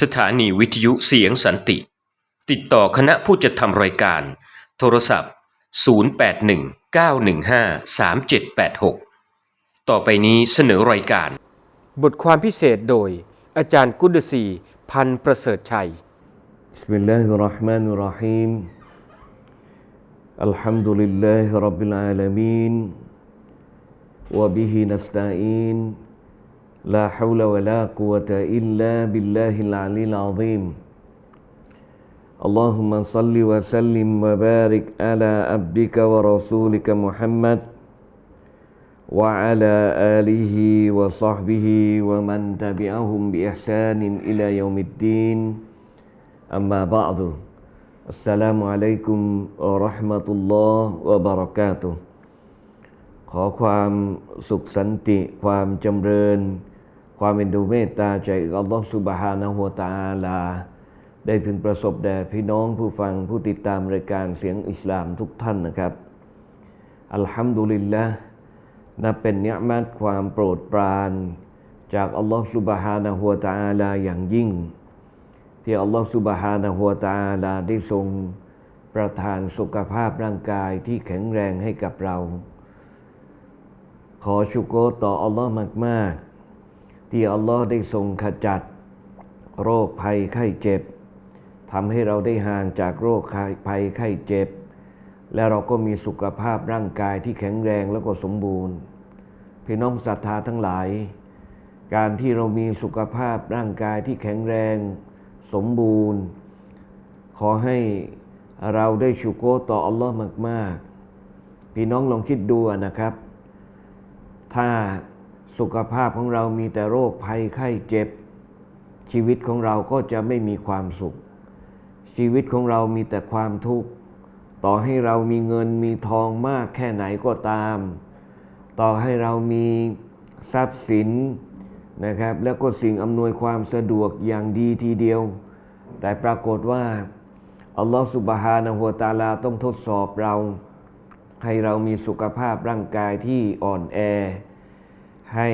สถานีวิทยุเสียงสันติ ติดต่อคณะผู้จัดทำรายการ โทรศัพท์ 0819153786 ต่อไปนี้เสนอรายการ บทความพิเศษโดย อาจารย์กุดสีพันธ์ประเสริฐชัย بسم الله الرحمن الرحيم الحمد لله رب العالمين وبه نستعين لا حول ولا قوة إلا بالله العلي العظيم. اللهم صل وسلم وبارك على عبدك ورسولك محمد وعلى آله وصحبه ومن تبعهم بإحسان إلى يوم الدين. أما بعد السلام عليكم ورحمة الله وبركاته. ขอความสุขสันติความจำเริญ ความเป็นดูเมตตาจากอัลลอฮฺสุบฮานะฮูวตาลา ได้พึงประสบแด่พี่น้องผู้ฟังผู้ติดตามรายการเสียงอิสลามทุกท่านนะครับ อัลฮัมดุลิลละนับเป็นเนื้อมัดความโปรดปรานจากอัลลอฮฺสุบฮานะฮูวตาลาอย่างยิ่ง ที่อัลลอฮฺสุบฮานะฮูวตาลาได้ทรงประทานสุขภาพร่างกายที่แข็งแรงให้กับเรา ขอชุกโกต่ออัลลอฮ์มาก ๆ ที่อัลลอฮ์ได้ทรงขจัด โรคภัยไข้เจ็บทำให้เราได้ห่างจากโรคภัยไข้เจ็บ และเราก็มีสุขภาพร่างกายที่แข็งแรงแล้วก็สมบูรณ์พี่น้องศรัทธาทั้งหลาย การที่เรามีสุขภาพร่างกายที่แข็งแรงสมบูรณ์ ขอให้เราได้ชุกโกรต่ออัลลอฮ์มาก ๆ พี่น้องลองคิดดูนะครับ ถ้า สุขภาพของเรามีแต่โรคภัยไข้เจ็บ ชีวิตของเราก็จะไม่มีความสุข ชีวิตของเรามีแต่ความทุกข์ ต่อให้เรามีเงินมีทองมากแค่ไหนก็ตาม ต่อให้เรามีทรัพย์สินนะครับ แล้วก็สิ่งอำนวยความสะดวกอย่างดีทีเดียว แต่ปรากฏว่าอัลลอฮฺสุบฮานะฮูวตาลาต้องทดสอบเรา ให้เรามีสุขภาพร่างกายที่อ่อนแอ ให้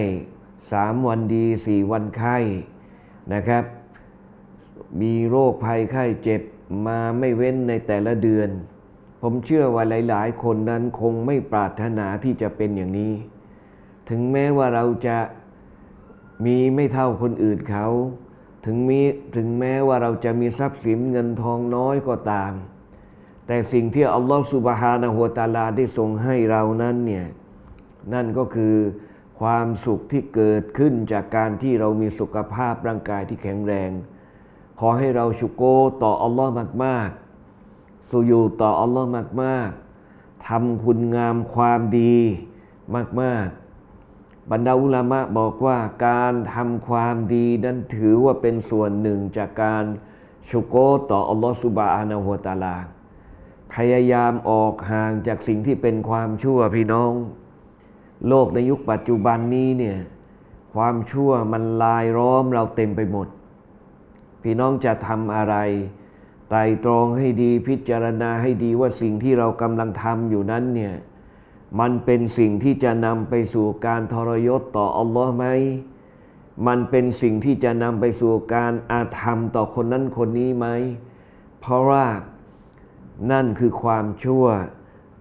สามวันดีสี่วันไข้นะครับ มีโรคภัยไข้เจ็บมาไม่เว้นในแต่ละเดือน ผมเชื่อว่าหลาย ๆ คนนั้นคงไม่ปรารถนาที่จะเป็นอย่างนี้ ถึงแม้ว่าเราจะมีไม่เท่าคนอื่นเขา ถึงมีถึงแม้ว่าเราจะมีทรัพย์สินเงินทองน้อยก็ตาม แต่สิ่งที่อัลลอฮฺสุบฮานะฮูวะตาลาได้ทรงให้เรานั้นเนี่ยนั่นก็คือ ความสุขที่เกิดขึ้นจากการที่เรามีสุขภาพร่างกายที่แข็งแรง ขอให้เราชุโกต่ออัลลอฮ์มาก ๆ สุยูต่ออัลลอฮ์มาก ๆทำคุณงามความดีมาก ๆ บรรดาอุลามะบอกว่าการทำความดีนั้นถือว่าเป็นส่วนหนึ่งจากการชุโกต่ออัลลอฮ์สุบฮานะฮูวตาลาพยายามออกห่างจากสิ่งที่เป็นความชั่วพี่น้อง โลกในยุคปัจจุบันนี้เนี่ยความชั่วมันลายล้อมเราเต็มไปหมด พี่น้องจะทำอะไรไตรตรองให้ดีพิจารณาให้ดีว่าสิ่งที่เรากำลังทำอยู่นั้นเนี่ยมันเป็นสิ่งที่จะนำไปสู่การทรยศต่ออัลลอฮ์ไหม มันเป็นสิ่งที่จะนำไปสู่การอาธรรมต่อคนนั้นคนนี้ไหม เพราะว่านั่นคือความชั่ว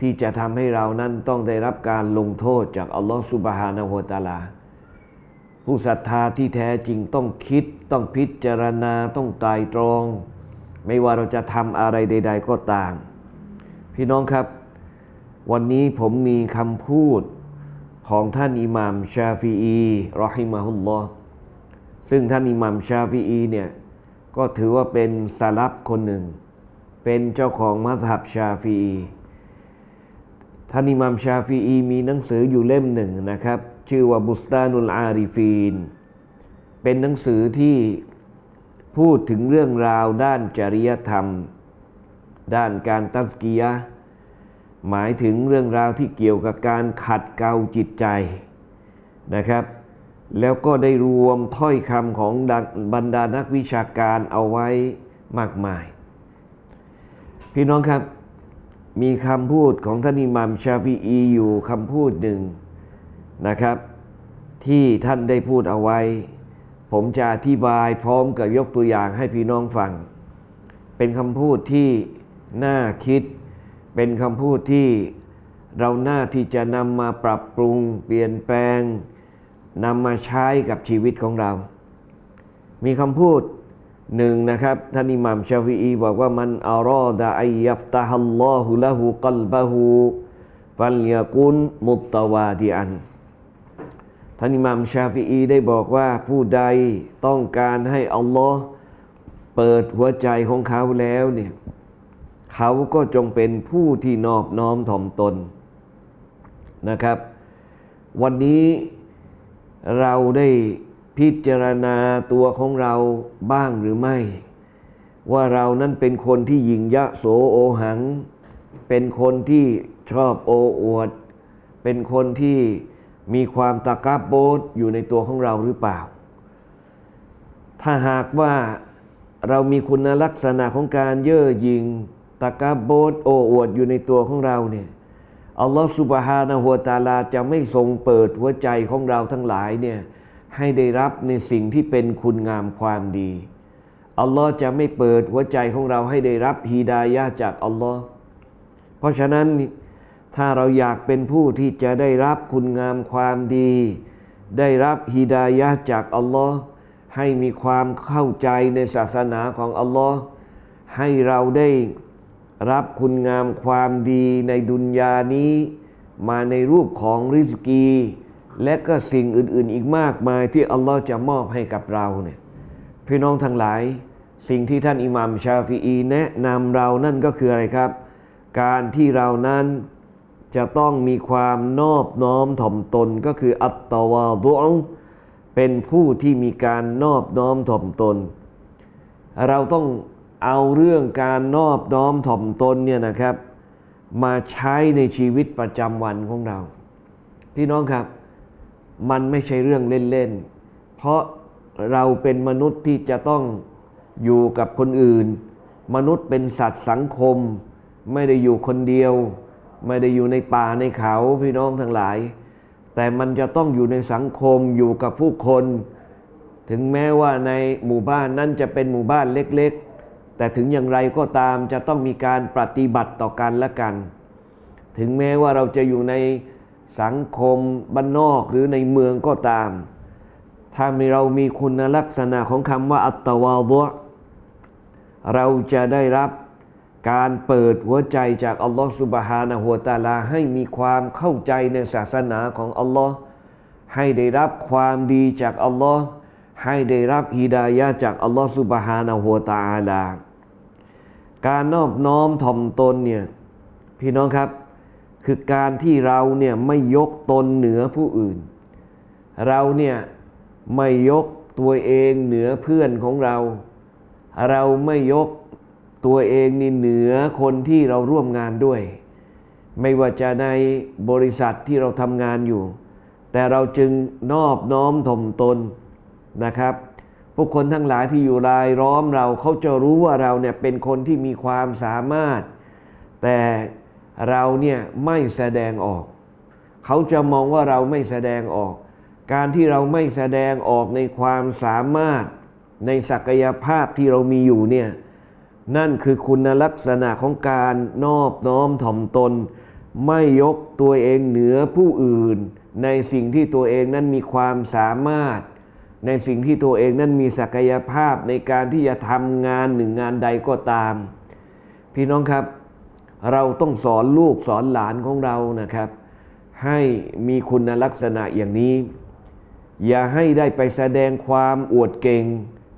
ที่จะทำให้เรานั้นต้องได้รับการลงโทษจากอัลลอฮฺสุบฮานะฮูวะตาลา ผู้ศรัทธาที่แท้จริงต้องคิด ต้องพิจารณาต้องไตรตรอง ไม่ว่าเราจะทำอะไรใด ๆ ก็ตาม พี่น้องครับ วันนี้ผมมีคำพูดของท่านอิหม่ามชาฟีอีรอฮิมะฮุลลอฮ์ซึ่งท่านอิหม่ามชาฟีอีเนี่ยก็ถือว่าเป็นสลับคนหนึ่ง เป็นเจ้าของมัธยับชาฟีอี ท่านอิมามชาฟีอีมีหนังสืออยู่เล่มหนึ่งนะครับ ชื่อว่าบุสตานุลอาริฟีน เป็นหนังสือที่พูดถึงเรื่องราวด้านจริยธรรม ด้านการตัสกียะห์หมายถึงเรื่องราวที่เกี่ยวกับการขัดเกลาจิตใจนะครับ แล้วก็ได้รวมถ้อยคำของบรรดานักวิชาการเอาไว้มากมาย พี่น้องครับ มีคำพูดของท่านอิหมัมชาฟีอีอยู่คำพูดหนึ่งนะครับ ที่ท่านได้พูดเอาไว้ ผมจะอธิบายพร้อมกับยกตัวอย่างให้พี่น้องฟัง เป็นคำพูดที่น่าคิด เป็นคำพูดที่เราหน้าที่จะนำมาปรับปรุง เปลี่ยนแปลงนำมาใช้กับชีวิตของเรา มีคำพูด หนึ่งนะครับท่านอิหม่ามชาฟีอีบอกว่ามันอารอดะอัยยัฟตะฮัลลอฮุละหูกัลบะฮูฟัลยากุนมุตตวาดิอันท่านอิหม่ามชาฟีอีได้บอกว่าผู้ใดต้องการให้อัลลอฮ์เปิดหัวใจของเขาแล้วเนี่ยเขาก็จงเป็นผู้ที่นอบน้อมถ่อมตนนะครับ วันนี้เราได้ พิจารณาตัวของเราบ้างหรือไม่ ว่าเรานั้นเป็นคนที่หยิงยะโสโอหัง เป็นคนที่ชอบโออวด เป็นคนที่มีความตะกาโบดอยู่ในตัวของเราหรือเปล่า ถ้าหากว่าเรามีคุณลักษณะของการเย่อหยิงตะกาโบดโออวดอยู่ในตัวของเราเนี่ยอัลลอฮฺสุบฮานะฮัวตาลาจะไม่ทรงเปิดหัวใจของเราทั้งหลายเนี่ย ให้ได้รับในสิ่งที่เป็นคุณงามความดี อัลลอฮ์จะไม่เปิดหัวใจของเราให้ได้รับฮีดายะจากอัลลอฮ์เพราะฉะนั้นถ้าเราอยากเป็นผู้ที่จะได้รับคุณงามความดี ได้รับฮีดายะจากอัลลอฮ์ให้มีความเข้าใจในศาสนาของอัลลอฮ์ให้เราได้รับคุณงามความดีในดุนยานี้ มาในรูปของริสกี และก็สิ่งอื่นๆอีกมากมายที่อัลลอฮ์จะมอบให้กับเราเนี่ยพี่น้องทั้งหลาย สิ่งที่ท่านอิหมัมชาฟีอีแนะนำเรานั่นก็คืออะไรครับ การที่เรานั้นจะต้องมีความนอบน้อมถ่อมตนก็คืออัตตวาดุอเป็นผู้ที่มีการนอบน้อมถ่อมตน เราต้องเอาเรื่องการนอบน้อมถ่อมตนเนี่ยนะครับ มาใช้ในชีวิตประจำวันของเรา พี่น้องครับ มันไม่ใช่เรื่องเล่นๆ เพราะเราเป็นมนุษย์ที่จะต้องอยู่กับคนอื่น มนุษย์เป็นสัตว์สังคม ไม่ได้อยู่คนเดียว ไม่ได้อยู่ในป่าในเขาพี่น้องทั้งหลาย แต่มันจะต้องอยู่ในสังคมอยู่กับผู้คน ถึงแม้ว่าในหมู่บ้านนั้นจะเป็นหมู่บ้านเล็กๆ แต่ถึงอย่างไรก็ตามจะต้องมีการปฏิบัติต่อกันและกัน ถึงแม้ว่าเราจะอยู่ใน สังคมบ้านนอกหรือในเมืองก็ตาม ถ้ามีเรามีคุณลักษณะของคำว่า อัตวาดะเราจะได้รับการเปิดหัวใจจากอัลลอฮฺสุบฮานะฮัวตาลาให้มีความเข้าใจในศาสนาของอัลลอฮ์ให้ได้รับความดีจากอัลลอฮ์ให้ได้รับฮิดายะจากอัลลอฮฺสุบฮานะฮัวตาลา การนอบน้อมถ่อมตนเนี่ยพี่น้องครับ คือการที่เราเนี่ยไม่ยกตนเหนือผู้อื่น เราเนี่ยไม่ยกตัวเองเหนือเพื่อนของเรา เราไม่ยกตัวเองนี่เหนือคนที่เราร่วมงานด้วย ไม่ว่าจะในบริษัทที่เราทำงานอยู่ แต่เราจึงนอบน้อมถ่อมตนนะครับผู้คนทั้งหลายที่อยู่รายล้อมเราเขาจะรู้ว่าเราเนี่ยเป็นคนที่มีความสามารถ แต่ เราเนี่ยไม่แสดงออก เขาจะมองว่าเราไม่แสดงออก การที่เราไม่แสดงออกในความสามารถในศักยภาพที่เรามีอยู่เนี่ยนั่นคือคุณลักษณะของการนอบน้อมถ่อมตน ไม่ยกตัวเองเหนือผู้อื่น ในสิ่งที่ตัวเองนั้นมีความสามารถ ในสิ่งที่ตัวเองนั้นมีศักยภาพในการที่จะทำงานหนึ่งงานใดก็ตาม พี่น้องครับ เราต้องสอนลูกสอนหลานของเรานะครับ ให้มีคุณลักษณะอย่างนี้ อย่าให้ได้ไปแสดงความอวดเก่ง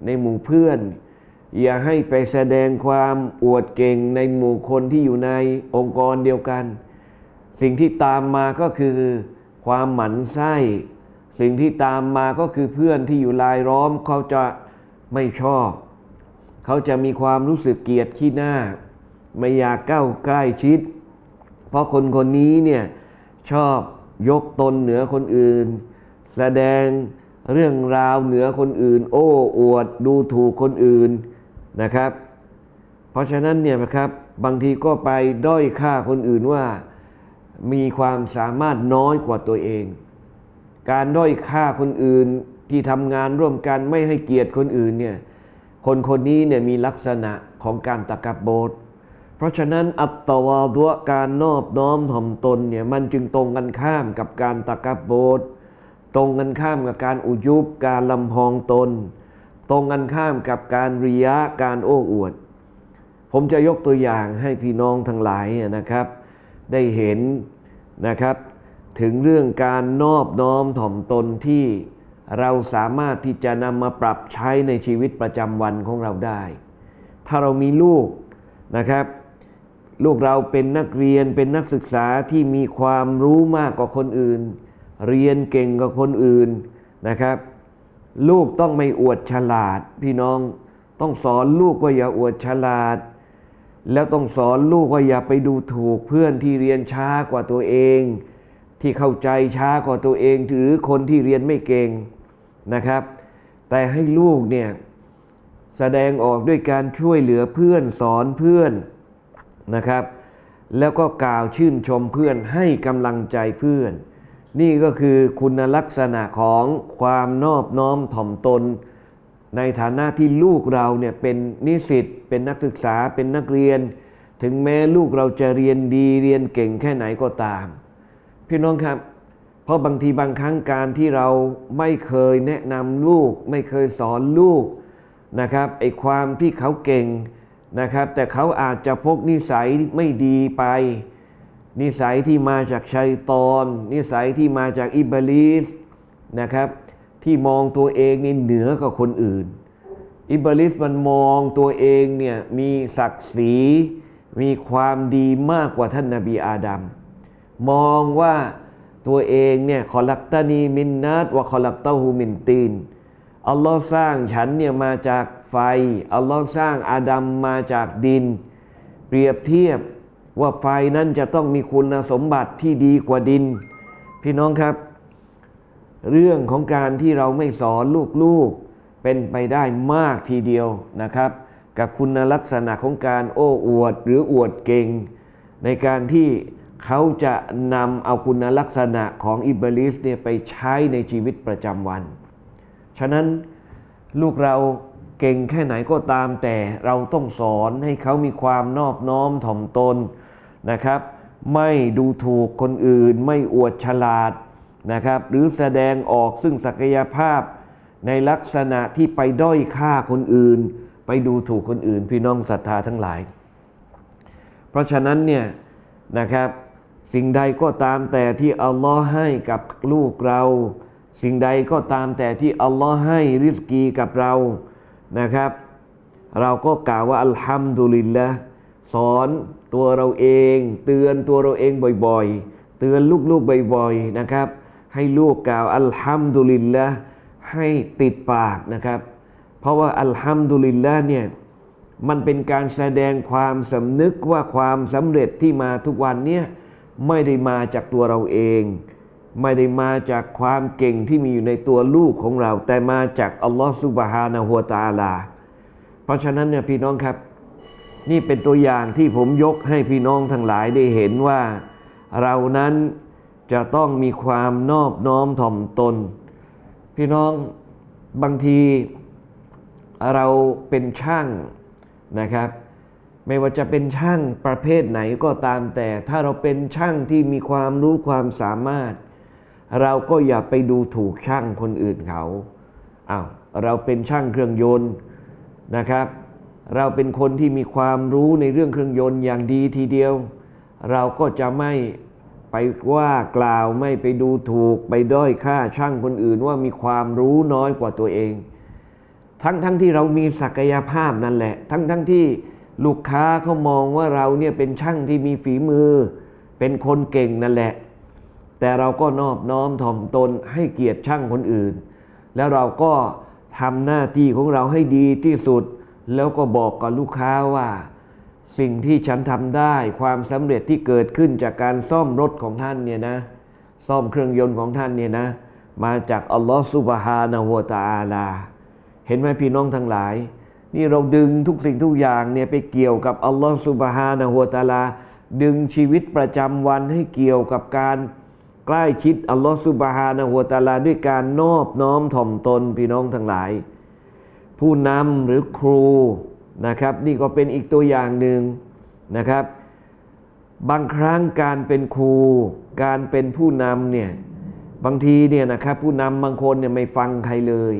ในหมู่เพื่อน อย่าให้ไปแสดงความอวดเก่งในหมู่คนที่อยู่ในองค์กรเดียวกัน สิ่งที่ตามมาก็คือความหมันไส้สิ่งที่ตามมาก็คือเพื่อนที่อยู่รายล้อมเขาจะไม่ชอบ เขาจะมีความรู้สึกเกลียดขี้หน้า ไม่อยากก้าวใกล้ชิด เพราะคนคนนี้เนี่ยชอบยกตนเหนือคนอื่น แสดงเรื่องราวเหนือคนอื่น โอ้อวดดูถูกคนอื่นนะครับ เพราะฉะนั้นเนี่ยนะครับบางทีก็ไปด้อยค่าคนอื่นว่า มีความสามารถน้อยกว่าตัวเอง การด้อยค่าคนอื่นที่ทำงานร่วมกันไม่ให้เกียรติคนอื่นเนี่ยคนคนนี้เนี่ยมีลักษณะของการตะกับโบด ราะฉะนั้นอัตวาดุการนอบน้อมถ่อมตนเนี่ยมันจึงตรงกันข้ามกับการตะกับโบดตรงกันข้ามกับการอุยุบการลำพองตน ตรงกันข้ามกับการริยะการโอ้อวด ผมจะยกตัวอย่างให้พี่น้องทั้งหลายนะครับ ได้เห็นนะครับถึงเรื่องการนอบน้อมถ่อมตนที่เราสามารถที่จะนำมาปรับใช้ในชีวิตประจำวันของเราได้ ถ้าเรามีลูกนะครับ ลูกเราเป็นนักเรียนเป็นนักศึกษาที่มีความรู้มากกว่าคนอื่น เรียนเก่งกว่าคนอื่นนะครับ ลูกต้องไม่อวดฉลาด พี่น้องต้องสอนลูกว่าอย่าอวดฉลาด แล้วต้องสอนลูกว่าอย่าไปดูถูกเพื่อนที่เรียนช้ากว่าตัวเอง ที่เข้าใจช้ากว่าตัวเองหรือคนที่เรียนไม่เก่งนะครับ แต่ให้ลูกเนี่ยแสดงออกด้วยการช่วยเหลือเพื่อนสอนเพื่อน นะครับ แล้วก็กล่าวชื่นชมเพื่อนให้กำลังใจเพื่อน นี่ก็คือคุณลักษณะของความนอบน้อมถ่อมตน ในฐานะที่ลูกเราเนี่ยเป็นนิสิตเป็นนักศึกษาเป็นนักเรียน ถึงแม้ลูกเราจะเรียนดีเรียนเก่งแค่ไหนก็ตาม พี่น้องครับเพราะบางทีบางครั้งการที่เราไม่เคยแนะนำลูก ไม่เคยสอนลูกนะครับไอ้ความที่เขาเก่ง นะครับ แต่เขาอาจจะพกนิสัยไม่ดีไป นิสัยที่มาจากชัยตอน นิสัยที่มาจากอิบลิสนะครับ ที่มองตัวเองนี่เหนือกว่าคนอื่น อิบลิสมันมองตัวเองเนี่ยมีศักดิ์ศรีมีความดีมากกว่าท่านนาบีอาดัมมองว่าตัวเองเนี่ยคอลักตานีมินนัดวะคอลักเตาหูมินตีนอัลลอฮ์สร้างฉันเนี่ยมาจาก ไฟ อัลลอฮ์สร้างอาดัมมาจากดิน เปรียบเทียบว่าไฟนั้นจะต้องมีคุณสมบัติที่ดีกว่าดิน พี่น้องครับ เรื่องของการที่เราไม่สอนลูกๆ เป็นไปได้มากทีเดียวนะครับ กับคุณลักษณะของการโอ้อวดหรืออวดเก่ง ในการที่เขาจะนำเอาคุณลักษณะของอิบลิสเนี่ยไปใช้ในชีวิตประจำวัน ฉะนั้นลูกเรา เก่งแค่ไหนก็ตามแต่เราต้องสอนให้เขามีความนอบน้อมถ่อมตนนะครับ ไม่ดูถูกคนอื่น ไม่อวดฉลาดนะครับ หรือแสดงออกซึ่งศักยภาพในลักษณะที่ไปด้อยค่าคนอื่น ไปดูถูกคนอื่น พี่น้องศรัทธาทั้งหลาย เพราะฉะนั้นเนี่ยนะครับสิ่งใดก็ตามแต่ที่อัลลอฮ์ให้กับลูกเรา สิ่งใดก็ตามแต่ที่อัลลอฮ์ให้ริสกีกับเรา นะครับ เราก็กล่าวว่าอัลฮัมดุลิลละสอนตัวเราเอง เตือนตัวเราเองบ่อยๆ เตือนลูกๆบ่อยๆนะครับ ให้ลูกกล่าวอัลฮัมดุลิลละให้ติดปากนะครับ เพราะว่าอัลฮัมดุลิลละเนี่ยมันเป็นการแสดงความสำนึกว่าความสำเร็จที่มาทุกวันเนี่ยไม่ได้มาจากตัวเราเอง ไม่ได้มาจากความเก่งที่มีอยู่ในตัวลูกของเรา แต่มาจากอัลลอฮฺสุบฮานะฮุวาตาลา เพราะฉะนั้นเนี่ยพี่น้องครับ นี่เป็นตัวอย่างที่ผมยกให้พี่น้องทั้งหลายได้เห็นว่า เรานั้นจะต้องมีความนอบน้อมถ่อมตน พี่น้องบางทีเราเป็นช่างนะครับ ไม่ว่าจะเป็นช่างประเภทไหนก็ตามแต่ ถ้าเราเป็นช่างที่มีความรู้ความสามารถ เราก็อย่าไปดูถูกช่างคนอื่นเขาอ้าวเราเป็นช่างเครื่องยนต์นะครับ เราเป็นคนที่มีความรู้ในเรื่องเครื่องยนต์อย่างดีทีเดียว เราก็จะไม่ไปว่ากล่าวไม่ไปดูถูกไปด้อยค่าช่างคนอื่นว่ามีความรู้น้อยกว่าตัวเอง ทั้งทั้งที่เรามีศักยภาพนั่นแหละ ทั้งทั้งที่ลูกค้าเขามองว่าเราเนี่ยเป็นช่างที่มีฝีมือ เป็นคนเก่งนั่นแหละ แต่เราก็นอบน้อมถ่อมตนให้เกียรติช่างคนอื่น แล้วเราก็ทำหน้าที่ของเราให้ดีที่สุด แล้วก็บอกกับลูกค้าว่า สิ่งที่ฉันทำได้ความสำเร็จที่เกิดขึ้นจากการซ่อมรถของท่านเนี่ยนะ ซ่อมเครื่องยนต์ของท่านเนี่ยนะ มาจากอัลลอฮฺซุบฮานะฮูวตะอาลา เห็นไหมพี่น้องทั้งหลาย นี่เราดึงทุกสิ่งทุกอย่างเนี่ยไปเกี่ยวกับอัลลอฮฺซุบฮานะฮูวตาลา ดึงชีวิตประจำวันให้เกี่ยวกับการ ใกล้ชิดอัลลอฮฺสุบฮานะฮูวตะอาลาด้วยการนอบน้อมถ่อมตนพี่น้องทั้งหลาย ผู้นำหรือครูนะครับ นี่ก็เป็นอีกตัวอย่างหนึ่งนะครับ บางครั้งการเป็นครู การเป็นผู้นำเนี่ยบางทีเนี่ยนะครับผู้นำบางคนเนี่ยไม่ฟังใครเลย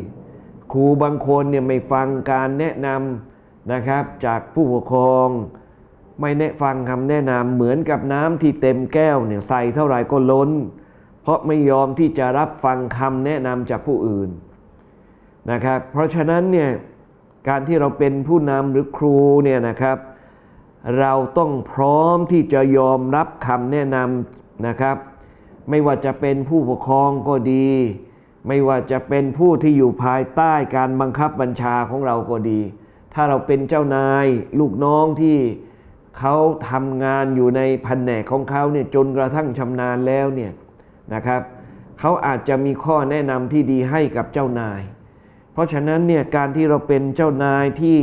ครูบางคนเนี่ยไม่ฟังการแนะนำนะครับจากผู้ปกครอง ไม่แนะฟังคำแนะนำเหมือนกับน้ำที่เต็มแก้วเนี่ยใส่เท่าไหร่ก็ล้น เพราะไม่ยอมที่จะรับฟังคำแนะนำจากผู้อื่นนะครับ เพราะฉะนั้นเนี่ยการที่เราเป็นผู้นำหรือครูเนี่ยนะครับ เราต้องพร้อมที่จะยอมรับคำแนะนำนะครับ ไม่ว่าจะเป็นผู้ปกครองก็ดี ไม่ว่าจะเป็นผู้ที่อยู่ภายใต้การบังคับบัญชาของเราก็ดี ถ้าเราเป็นเจ้านายลูกน้องที่ เขาทำงานอยู่ในแผนกของเขาเนี่ยจนกระทั่งชำนาญแล้วเนี่ยนะครับเขาอาจจะมีข้อแนะนำที่ดีให้กับเจ้านาย เพราะฉะนั้นเนี่ยการที่เราเป็นเจ้านายที่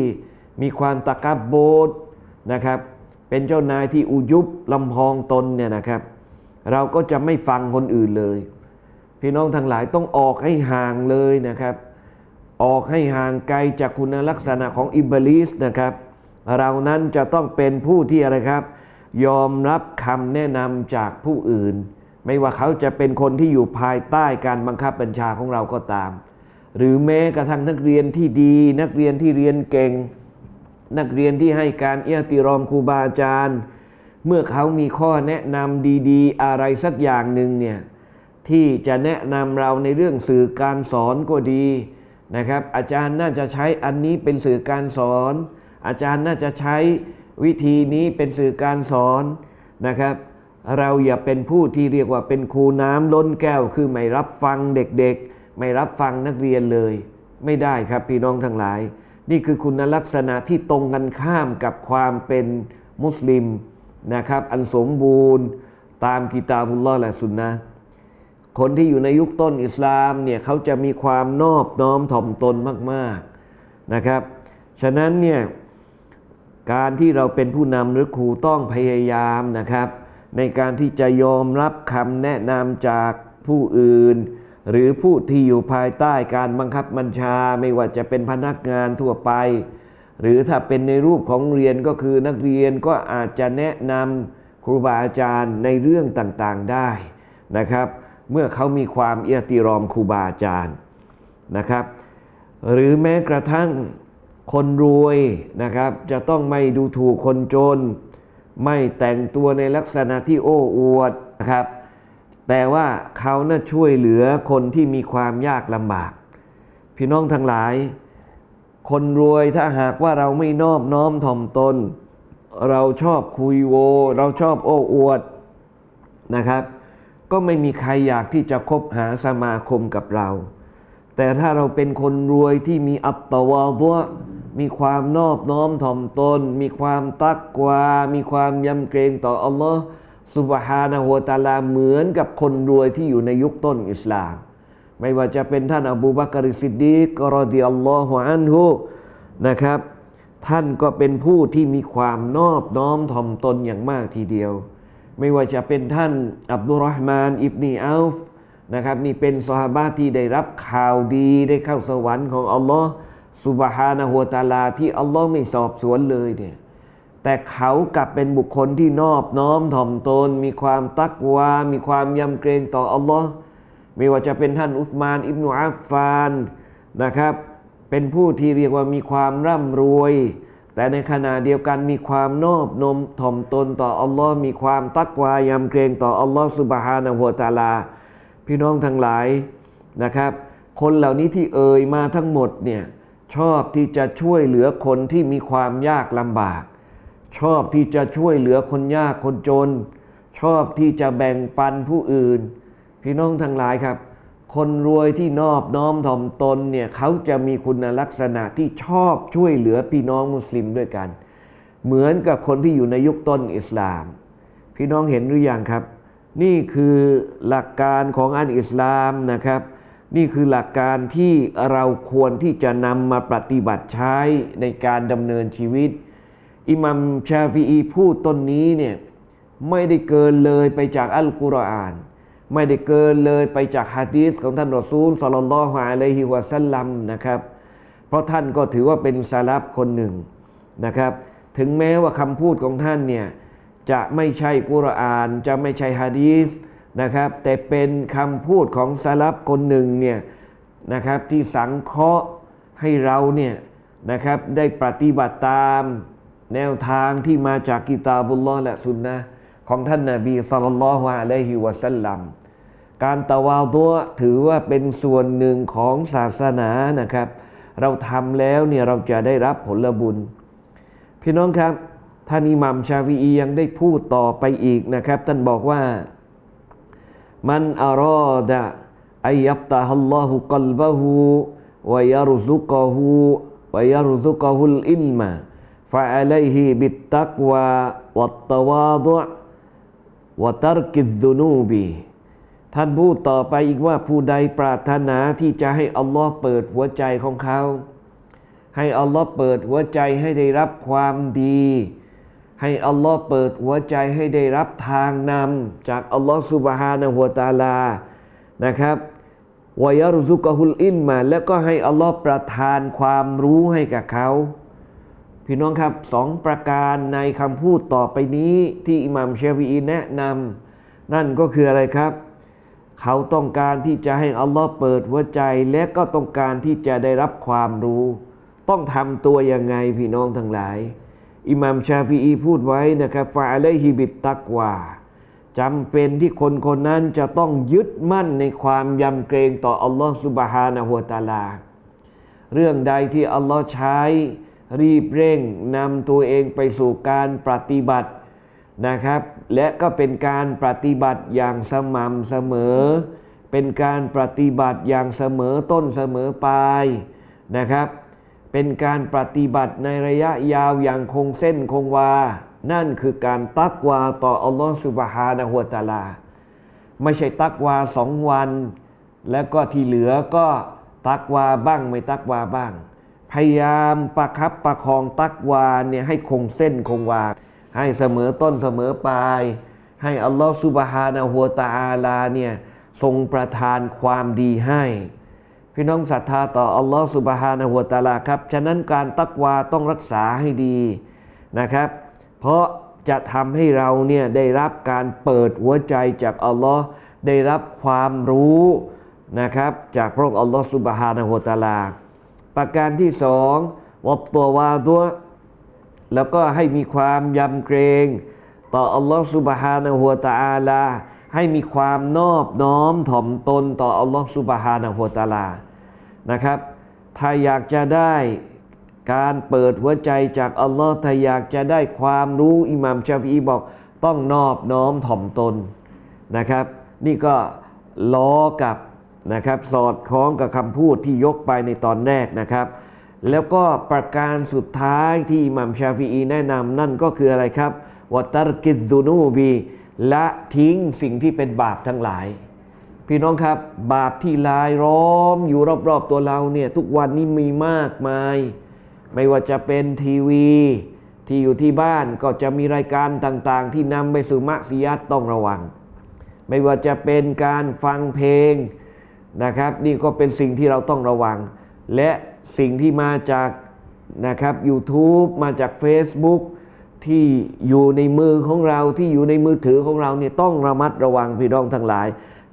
มีความตะกับโบดนะครับ เป็นเจ้านายที่อุยุบลำพองตนเนี่ยนะครับ เราก็จะไม่ฟังคนอื่นเลย พี่น้องทั้งหลายต้องออกให้ห่างเลยนะครับ ออกให้ห่างไกลจากคุณลักษณะของอิบลิสนะครับ เรานั้นจะต้องเป็นผู้ที่อะไรครับ ยอมรับคำแนะนำจากผู้อื่น ไม่ว่าเขาจะเป็นคนที่อยู่ภายใต้การบังคับบัญชาของเราก็ตาม หรือแม้กระทั่งนักเรียนที่ดี นักเรียนที่เรียนเก่ง นักเรียนที่ให้การเอียติรอมครูบาอาจารย์ เมื่อเขามีข้อแนะนำดี ๆ อะไรสักอย่างหนึ่งเนี่ยที่จะแนะนำเราในเรื่องสื่อการสอนก็ดีนะครับ อาจารย์น่าจะใช้อันนี้เป็นสื่อการสอน อาจารย์น่าจะใช้วิธีนี้เป็นสื่อการสอนนะครับ เราอย่าเป็นผู้ที่เรียกว่าเป็นครูน้ำล้นแก้ว คือไม่รับฟังเด็กๆ ไม่รับฟังนักเรียนเลย ไม่ได้ครับพี่น้องทั้งหลาย นี่คือคุณลักษณะที่ตรงกันข้ามกับความเป็นมุสลิมนะครับอันสมบูรณ์ตามกิตาบุลลอฮ์และสุนนะคนที่อยู่ในยุคต้นอิสลามเนี่ยเขาจะมีความนอบน้อมถ่อมตนมาก ๆนะครับ ฉะนั้นเนี่ย การที่เราเป็นผู้นำหรือครูต้องพยายามนะครับ ในการที่จะยอมรับคำแนะนำจากผู้อื่น หรือผู้ที่อยู่ภายใต้การบังคับบัญชาไม่ว่าจะเป็นพนักงานทั่วไป หรือถ้าเป็นในรูปของเรียนก็คือนักเรียนก็อาจจะแนะนำครูบาอาจารย์ในเรื่องต่างๆได้นะครับ เมื่อเขามีความเอียติรอมครูบาอาจารย์นะครับ หรือแม้กระทั่ง คนรวยนะครับ จะต้องไม่ดูถูกคนจน ไม่แต่งตัวในลักษณะที่โอ้อวดนะครับ แต่ว่าเขาน่าช่วยเหลือคนที่มีความยากลำบาก พี่น้องทั้งหลาย คนรวยถ้าหากว่าเราไม่นอบน้อมถ่อมตน เราชอบคุยโว เราชอบโอ้อวดนะครับ ก็ไม่มีใครอยากที่จะคบหาสมาคมกับเราแต่ถ้าเราเป็นคนรวยที่มีอัตตวาตัว มีความนอบน้อมถ่อมตน มีความตักกวา มีความยำเกรงต่ออัลลอฮ์สุบฮานะฮูวตาลาเหมือนกับคนรวยที่อยู่ในยุคต้นอิสลาม ไม่ว่าจะเป็นท่านอบูบักริสิดดีกรอดิอัลลอฮุอันฮุนะครับ ท่านก็เป็นผู้ที่มีความนอบน้อมถ่อมตนอย่างมากทีเดียว ไม่ว่าจะเป็นท่านอับดุลรอฮ์มานอิบนีอัลฟนะครับนี่เป็นสหาบะที่ได้รับข่าวดีได้เข้าสวรรค์ของอัลลอฮ์ สุบฮานะฮูวตาลาที่อัลลอฮ์ไม่สอบสวนเลยเนี่ยแต่เขากลับเป็นบุคคลที่นอบน้อมถ่อมตน มีความตักวา มีความยำเกรงต่ออัลลอฮ์ไม่ว่าจะเป็นท่านอุสมาน อิบนุอัฟฟานนะครับ เป็นผู้ที่เรียกว่ามีความร่ำรวย แต่ในขณะเดียวกันมีความนอบนมถ่อมตนต่ออัลลอฮ์มีความตักวายำเกรงต่ออัลลอฮ์สุบฮานะฮูวตาลา พี่น้องทั้งหลายนะครับ คนเหล่านี้ที่เอ่ยมาทั้งหมดเนี่ย ชอบที่จะช่วยเหลือคนที่มีความยากลำบาก ชอบที่จะช่วยเหลือคนยากคนจน ชอบที่จะแบ่งปันผู้อื่น พี่น้องทั้งหลายครับ คนรวยที่นอบน้อมถ่อมตนเนี่ยเขาจะมีคุณลักษณะที่ชอบช่วยเหลือพี่น้องมุสลิมด้วยกัน เหมือนกับคนที่อยู่ในยุคต้นอิสลาม พี่น้องเห็นหรือยังครับ นี่คือหลักการของอันอิสลามนะครับ นี่คือหลักการที่เราควรที่จะนำมาปฏิบัติใช้ในการดำเนินชีวิต อิมัมชาฟีอีพูดต้นนี้เนี่ยไม่ได้เกินเลยไปจากอัลกุรอาน ไม่ได้เกินเลยไปจากฮะดีษของท่านรอซูลสลลัลลอฮุอะลัยฮิวะสัลลัมนะครับ เพราะท่านก็ถือว่าเป็นซาลับคนหนึ่งนะครับ ถึงแม้ว่าคำพูดของท่านเนี่ยจะไม่ใช่กุรอาน จะไม่ใช่ฮะดีษ นะครับ แต่เป็นคำพูดของซาลับคนหนึ่งเนี่ยนะครับที่สังเคราะห์ให้เราเนี่ยนะครับได้ปฏิบัติตามแนวทางที่มาจากกิตาบุลลอและสุนนะของท่านนาบีสัลลัลลอฮุอะลัยฮิวะสัลลัมการตะวาตัวถือว่าเป็นส่วนหนึ่งของศาสนานะครับ เราทำแล้วเนี่ยเราจะได้รับผลบุญ พี่น้องครับท่านอิหมัมชาวีอียังได้พูดต่อไปอีกนะครับ ท่านบอกว่า มันอารอดะอายับตาฮัลลอฮุกัลบะฮูวายารุซุกะฮูวายารุซุกะฮุลอิลมาฟะอะลัยฮิบิตตักวาวัตตวาดุวะตัรกิดดุนูบีท่านพูดต่อไปอีกว่าผู้ใดปรารถนาที่จะให้อัลลอฮ์เปิดหัวใจของเขา ให้อัลลอฮ์เปิดหัวใจให้ได้รับความดี ให้อัลลอฮ์เปิดหัวใจให้ได้รับทางนำจากอัลลอฮ์สุบฮานะหัวตาลานะครับวายรุซุกะฮุลอิลมา แล้วก็ให้อัลลอฮ์ประทานความรู้ให้กับเขา พี่น้องครับสองประการในคำพูดต่อไปนี้ที่อิหม่ามชาวีอีแนะนำนั่นก็คืออะไรครับ เขาต้องการที่จะให้อัลลอฮ์เปิดหัวใจ และก็ต้องการที่จะได้รับความรู้ ต้องทำตัวยังไงพี่น้องทั้งหลาย อิหมัมชาฟีอีพูดไว้นะครับฟาอะลัยฮิบิตตักวาจำเป็นที่คนคนนั้นจะต้องยึดมั่นในความยำเกรงต่ออัลลอฮ์สุบฮานะฮุวะตาลา เรื่องใดที่อัลลอฮ์ใช้รีบเร่งนำตัวเองไปสู่การปฏิบัตินะครับ และก็เป็นการปฏิบัติอย่างสม่ำเสมอ เป็นการปฏิบัติอย่างเสมอต้นเสมอปลายนะครับ เป็นการปฏิบัติในระยะยาวอย่างคงเส้นคงวา นั่นคือการตักวาต่ออัลลอฮฺสุบฮานะฮุวตาลา ไม่ใช่ตักวาสองวัน แล้วก็ที่เหลือก็ตักวาบ้างไม่ตักวาบ้าง พยายามประคับประคองตักวาเนี่ยให้คงเส้นคงวา ให้เสมอต้นเสมอปลาย ให้อัลลอฮฺสุบฮานะฮุวตาลาเนี่ยทรงประทานความดีให้ พี่น้องศรัทธาต่ออัลลอฮฺสุบฮานะฮุวตะอาลาครับ ฉะนั้นการตักวาต้องรักษาให้ดีนะครับ เพราะจะทำให้เราเนี่ยได้รับการเปิดหัวใจจากอัลลอฮ์ได้รับความรู้นะครับจากพระองค์อัลลอฮ์สุบฮานะฮุวตะอาลา ประการที่สองวัตตัววาตัวแล้วก็ให้มีความยำเกรง ต่ออัลลอฮ์สุบฮานะฮุวตะอาลา ให้มีความนอบน้อมถ่อมตนต่ออัลลอฮ์สุบฮานะฮุตาลานะครับ ถ้าอยากจะได้การเปิดหัวใจจากอัลลอฮ์ถ้าอยากจะได้ความรู้อิหม่ามชาฟีบอกต้องนอบน้อมถ่อมตนนะครับ นี่ก็ล้อกับนะครับ สอดคล้องกับคำพูดที่ยกไปในตอนแรกนะครับ แล้วก็ประการสุดท้ายที่อิหมัมชาฟีอีแนะนำนั่นก็คืออะไรครับวัตรกิดดูนูบี ละทิ้งสิ่งที่เป็นบาปทั้งหลาย พี่น้องครับ บาปที่ลายล้อมอยู่รอบๆตัวเราเนี่ยทุกวันนี้มีมากมาย ไม่ว่าจะเป็นทีวี ที่อยู่ที่บ้านก็จะมีรายการต่างๆ ที่นำไปสู่มะซิยัตต้องระวัง ไม่ว่าจะเป็นการฟังเพลงนะครับ นี่ก็เป็นสิ่งที่เราต้องระวัง และสิ่งที่มาจากนะครับ YouTube มาจาก Facebook ที่อยู่ในมือของเราที่อยู่ในมือถือของเราเนี่ยต้องระมัดระวังพี่น้องทั้งหลาย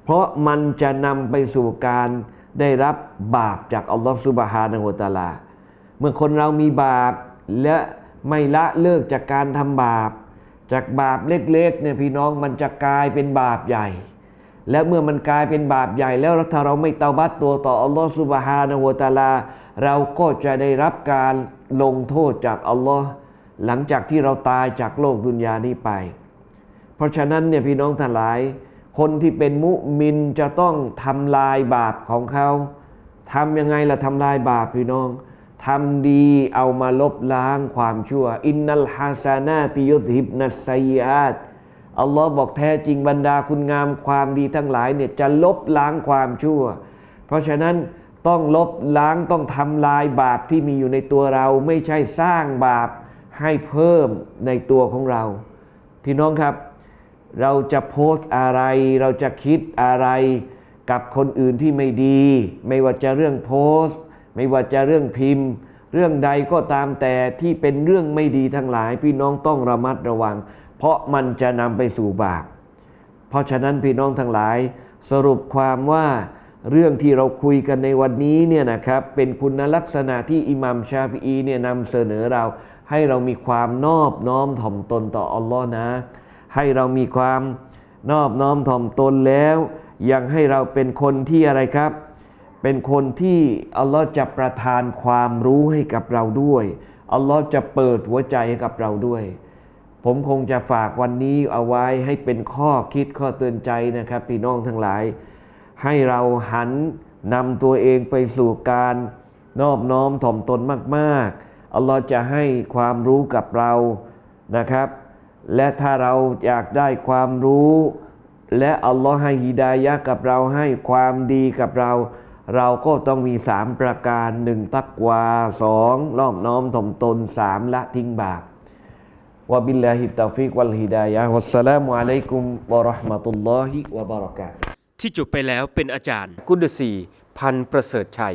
เพราะมันจะนำไปสู่การได้รับบาปจากอัลลอฮฺสุบฮานะฮูวตาลา เมื่อคนเรามีบาปและไม่ละเลิกจากการทำบาป จากบาปเล็กๆเนี่ยพี่น้องมันจะกลายเป็นบาปใหญ่ และเมื่อมันกลายเป็นบาปใหญ่แล้วถ้าเราไม่เตาบัตตัวต่ออัลลอฮฺสุบฮานะฮูตาลา เราก็จะได้รับการลงโทษจากอัลลอฮ์ หลังจากที่เราตายจากโลกดุนยานี้ไป เพราะฉะนั้นเนี่ยพี่น้องทั้งหลาย คนที่เป็นมุมินจะต้องทำลายบาปของเขาทำยังไงล่ะทำลายบาปพี่น้องทำดีเอามาลบล้างความชั่ว อินนัลฮาซานาติยุทิบนัสไซอาตอัลลอฮ์บอกแท้จริงบรรดาคุณงามความดีทั้งหลายเนี่ยจะลบล้างความชั่ว เพราะฉะนั้นต้องลบล้างต้องทำลายบาปที่มีอยู่ในตัวเรา ไม่ใช่สร้างบาป ให้เพิ่มในตัวของเรา พี่น้องครับ เราจะโพสต์อะไร เราจะคิดอะไรกับคนอื่นที่ไม่ดี ไม่ว่าจะเรื่องโพสต์ไม่ว่าจะเรื่องพิมพ์ เรื่องใดก็ตามแต่ที่เป็นเรื่องไม่ดีทั้งหลาย พี่น้องต้องระมัดระวัง เพราะมันจะนำไปสู่บาปเพราะฉะนั้นพี่น้องทั้งหลาย สรุปความว่าเรื่องที่เราคุยกันในวันนี้เนี่ยนะครับเป็นคุณลักษณะที่อิหมัมชาฟีอีเนี่ยนำเสนอเรา ให้เรามีความนอบน้อมถ่อมตนต่ออัลลอฮ์นะ ให้เรามีความนอบน้อมถ่อมตนแล้ว ยังให้เราเป็นคนที่อะไรครับ เป็นคนที่อัลลอฮ์จะประทานความรู้ให้กับเราด้วยอัลลอฮ์จะเปิดหัวใจให้กับเราด้วย ผมคงจะฝากวันนี้เอาไว้ให้เป็นข้อคิดข้อเตือนใจนะครับพี่น้องทั้งหลาย ให้เราหันนำตัวเองไปสู่การนอบน้อมถ่อมตนมาก ๆ อัลลอฮ์จะให้ความรู้กับเรานะครับ และถ้าเราอยากได้ความรู้ และอัลลอฮ์ให้ฮิดายะกับเราให้ความดีกับเรา เราก็ต้องมีสามประการหนึ่งตักวาสองรอบน้อมถ่อมตนสามละทิ้งบาปวะบิลลาฮิตาฟิกวัลฮิดายะวัสสลามุอะลัยกุมวะราะห์มะตุลลอฮิวะบะเราะกาตที่จบไปแล้วเป็นอาจารย์ กุดสีพันประเสริฐชัย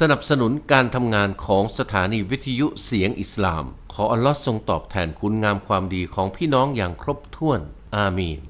สนับสนุนการทำงานของสถานีวิทยุเสียงอิสลาม ขออัลลอฮ์ทรงตอบแทนคุณงามความดีของพี่น้องอย่างครบถ้วน อามีน